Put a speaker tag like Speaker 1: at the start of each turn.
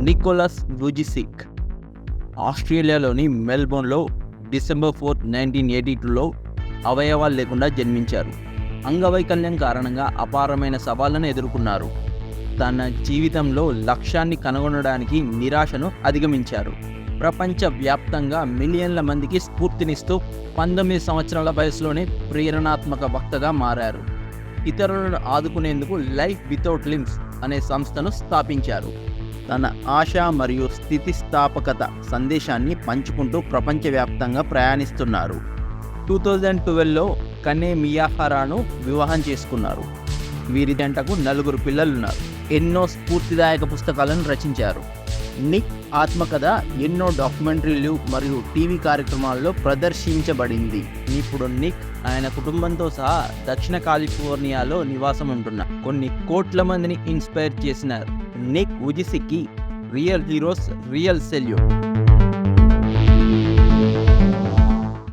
Speaker 1: Nicholas Vujicic ఆస్ట్రేలియాలోని మెల్బోర్న్లో December fourth nineteen eighty టూలో అవయవాలు లేకుండా జన్మించారు. అంగవైకల్యం కారణంగా అపారమైన సవాళ్ళను ఎదుర్కొన్నారు. తన జీవితంలో లక్ష్యాన్ని కనుగొనడానికి నిరాశను అధిగమించారు. ప్రపంచవ్యాప్తంగా మిలియన్ల మందికి స్ఫూర్తినిస్తూ పంతొమ్మిది సంవత్సరాల వయసులోనే ప్రేరణాత్మక వక్తగా మారారు. ఇతరులను ఆదుకునేందుకు లైఫ్ వితౌట్ లిమ్స్ అనే సంస్థను స్థాపించారు. తన ఆశ మరియు స్థితిస్థాపకత సందేశాన్ని పంచుకుంటూ ప్రపంచవ్యాప్తంగా ప్రయాణిస్తున్నారు. టూ థౌజండ్ ట్వెల్వ్లో కనే మియాహరాను వివాహం చేసుకున్నారు. వీరి జంటకు నలుగురు పిల్లలున్నారు. ఎన్నో స్ఫూర్తిదాయక పుస్తకాలను రచించారు. నిక్ ఆత్మకథ ఎన్నో డాక్యుమెంటరీలు మరియు టీవీ కార్యక్రమాల్లో ప్రదర్శించబడింది. ఇప్పుడు నిక్ ఆయన కుటుంబంతో సహా దక్షిణ కాలిఫోర్నియాలో నివాసం ఉంటున్న కొన్ని కోట్ల మందిని ఇన్స్పైర్ చేసినారు. निक उजिसिकी रियल हीरोस रियल सेल्यू